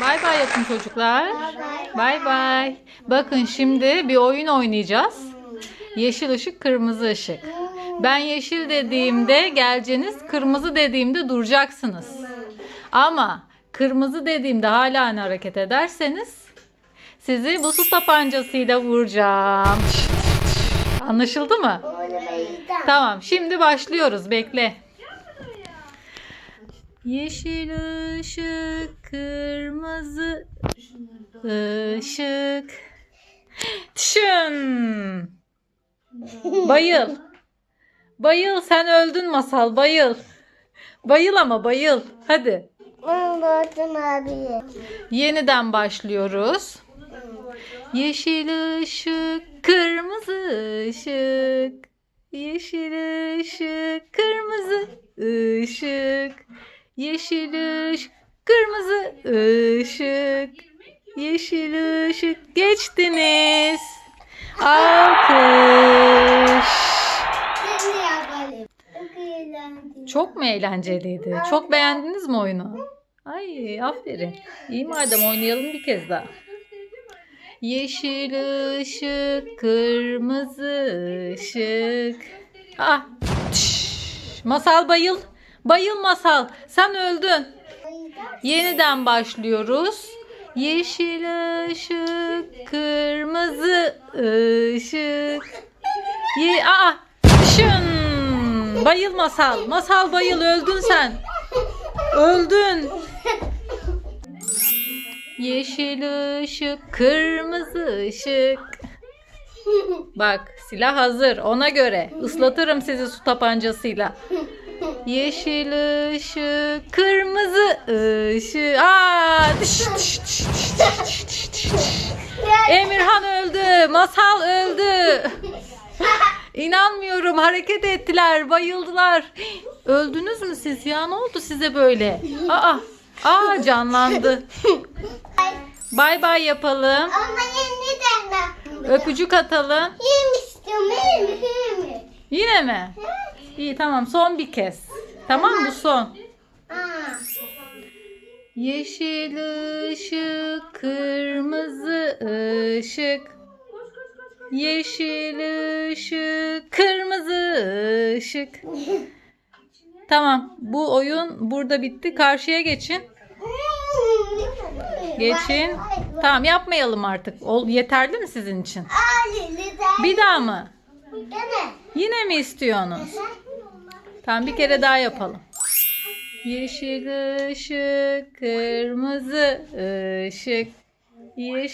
Bay bay yapın çocuklar. Bay bay. Bakın şimdi bir oyun oynayacağız. Yeşil ışık, kırmızı ışık. Ben yeşil dediğimde geleceğiniz, kırmızı dediğimde duracaksınız. Ama kırmızı dediğimde hala hareket ederseniz sizi bu su tabancasıyla vuracağım. Anlaşıldı mı? Tamam, şimdi başlıyoruz. Bekle. Yeşil ışık, kırmızı ışık. Tşın. Bayıl. Bayıl sen öldün masal bayıl. Bayıl ama bayıl. Hadi. abi. Yeniden başlıyoruz. Yeşil ışık, kırmızı ışık. Yeşil ışık, kırmızı ışık. Yeşil ışık, kırmızı ışık. Yeşil ışık geçtiniz. Alkış. Çok mu eğlenceliydi? Çok beğendiniz mi oyunu? Ay aferin. İyi madem oynayalım bir kez daha. Yeşil ışık, kırmızı ışık. Ah. tş. Masal bayıl. Bayıl masal. Sen öldün. Yeniden başlıyoruz. Yeşil ışık, kırmızı ışık. Ye Aa! Şın! Bayıl masal. Masal bayıl öldün sen. Öldün. Yeşil ışık, kırmızı ışık. Bak silah hazır ona göre. Islatırım sizi su tabancasıyla. Yeşil ışık, kırmızı ışık. Aa! Dış, dış, dış, dış, dış, dış, dış. Emirhan öldü. Masal öldü. İnanmıyorum hareket ettiler, bayıldılar. Öldünüz mü siz ya? Ne oldu size böyle? Aa, aa canlandı. Bay bay yapalım. Ama de. Öpücük atalım. Yemiştim. Yemiş, yemiş. Yine mi? İyi tamam son bir kez. Tamam bu son. Yeşil ışık, kırmızı ışık. Yeşil ışık, kırmızı ışık. Tamam, bu oyun burada bitti. Karşıya geçin. Geçin. Tamam, yapmayalım artık. Ol, yeterli mi sizin için? Bir daha mı? Yine mi istiyorsunuz? Tamam, bir kere daha yapalım. Yeşil ışık, kırmızı ışık. Yeşil